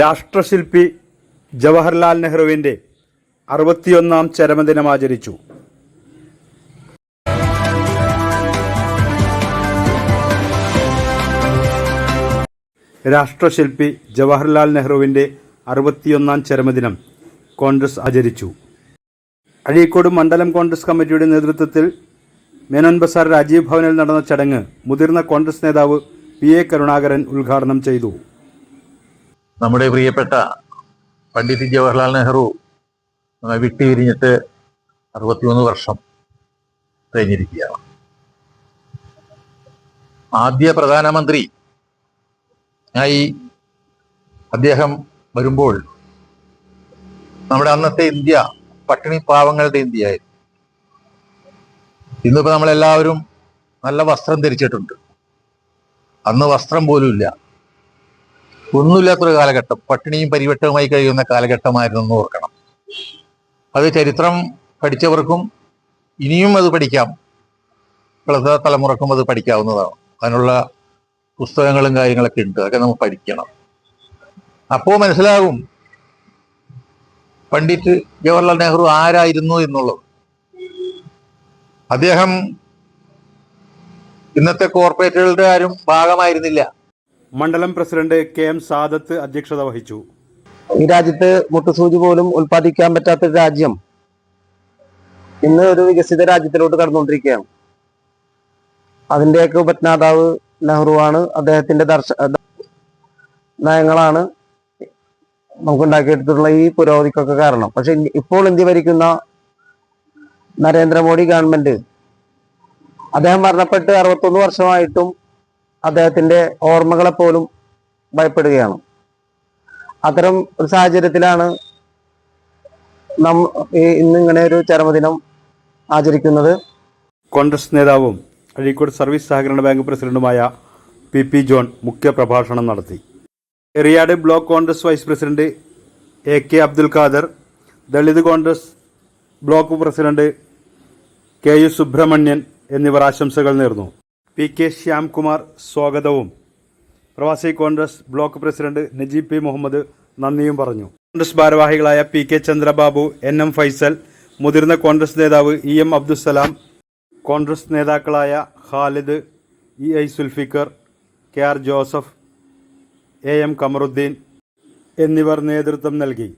രാഷ്ട്രശില്പി ജവഹർലാൽ നെഹ്റുവിന്റെ അറുപത്തിയൊന്നാം ചരമദിനം ആചരിച്ചു. രാഷ്ട്രശില്പി ജവഹർലാൽ നെഹ്റുവിന്റെ അറുപത്തിയൊന്നാം ചരമദിനം കോൺഗ്രസ് ആചരിച്ചു. അഴീക്കോട് മണ്ഡലം കോൺഗ്രസ് കമ്മിറ്റിയുടെ നേതൃത്വത്തിൽ മേനോൻ ബസാർ രാജീവ് ഭവനിൽ നടന്ന ചടങ്ങ് മുതിർന്ന കോൺഗ്രസ് നേതാവ് പി എ കരുണാകരൻ ഉദ്ഘാടനം ചെയ്തു. നമ്മുടെ പ്രിയപ്പെട്ട പണ്ഡിറ്റ് ജവഹർലാൽ നെഹ്റു നമ്മെ വിട്ടുപിരിഞ്ഞിട്ട് അറുപത്തിമൂന്ന് വർഷം കഴിഞ്ഞിരിക്കുകയാണ്. ആദ്യ പ്രധാനമന്ത്രി ആയി അദ്ദേഹം വരുമ്പോൾ നമ്മുടെ അന്നത്തെ ഇന്ത്യ പട്ടിണി പാവങ്ങളുടെ ഇന്ത്യയായിരുന്നു. ഇന്നിപ്പോ നമ്മളെല്ലാവരും നല്ല വസ്ത്രം ധരിച്ചിട്ടുണ്ട്. അന്ന് വസ്ത്രം പോലും ഇല്ല ഒന്നുമില്ലാത്തൊരു കാലഘട്ടം. പട്ടിണിയും പരിവട്ടവുമായി കഴിയുന്ന കാലഘട്ടമായിരുന്നു എന്ന് ഓർക്കണം. അത് ചരിത്രം പഠിച്ചവർക്കും ഇനിയും അത് പഠിക്കാം. ഇപ്പോഴത്തെ തലമുറക്കും അത് പഠിക്കാവുന്നതാണ്. അതിനുള്ള പുസ്തകങ്ങളും കാര്യങ്ങളൊക്കെ ഉണ്ട്. അതൊക്കെ നമ്മൾ പഠിക്കണം. അപ്പോൾ മനസ്സിലാകും പണ്ഡിറ്റ് ജവഹർലാൽ നെഹ്റു ആരായിരുന്നു എന്നുള്ളത്. അദ്ദേഹം ഇന്നത്തെ കോർപ്പറേറ്റുകളുടെ ആരും ഭാഗമായിരുന്നില്ല. മണ്ഡലം പ്രസിഡന്റ് കെ എം സാദത്ത് അധ്യക്ഷത വഹിച്ചു. ഈ രാജ്യത്ത് മുട്ടുസൂചി പോലും ഉൽപ്പാദിക്കാൻ പറ്റാത്ത ഒരു രാജ്യം ഇന്ന് ഒരു വികസിത രാജ്യത്തിലോട്ട് കടന്നുകൊണ്ടിരിക്കുകയാണ്. അതിന്റെയൊക്കെ ഉപജ്ഞാതാവ് നെഹ്റുവാണ്. അദ്ദേഹത്തിന്റെ ദർശ നയങ്ങളാണ് നമുക്ക് ഉണ്ടാക്കിയെടുത്തിട്ടുള്ള ഈ പുരോഗതിക്കൊക്കെ കാരണം. പക്ഷെ ഇപ്പോൾ ഇന്ത്യ ഭരിക്കുന്ന നരേന്ദ്രമോദി ഗവൺമെന്റ്? അദ്ദേഹം മരണപ്പെട്ട് അറുപത്തൊന്ന് വർഷമായിട്ടും അദ്ദേഹത്തിന്റെ ഓർമ്മകളെ പോലും ഭയപ്പെടുകയാണ്. അത്തരം ഒരു സാഹചര്യത്തിലാണ് നം ഈ ഇന്ന് ഇങ്ങനെ ഒരു ചരമദിനം ആചരിക്കുന്നത്. കോൺഗ്രസ് നേതാവും അഴീക്കോട് സർവീസ് സഹകരണ ബാങ്ക് പ്രസിഡന്റുമായ പി പി ജോൺ മുഖ്യപ്രഭാഷണം നടത്തി. Eriyad block Congress vice president A K Abdul Khader Dalit Congress block president K U Subrahmanyan എന്നിവർ ആശംസകൾ നേർന്നു. പി കെ ശ്യാംകുമാർ സ്വാഗതവും. പ്രവാസി Congress block president Najeeb P Muhammad നന്ദിയും പറഞ്ഞു. കോൺഗ്രസ് ഭാരവാഹികളായ P K Chandrababu N M Faisal മുതിർന്ന കോൺഗ്രസ് നേതാവ് ഇ എം അബ്ദുസലാം കോൺഗ്രസ് നേതാക്കളായ Khalid E I Sulfikar K R Joseph A M Kamaruddeen എന്നിവർ നേതൃത്വം നൽകി.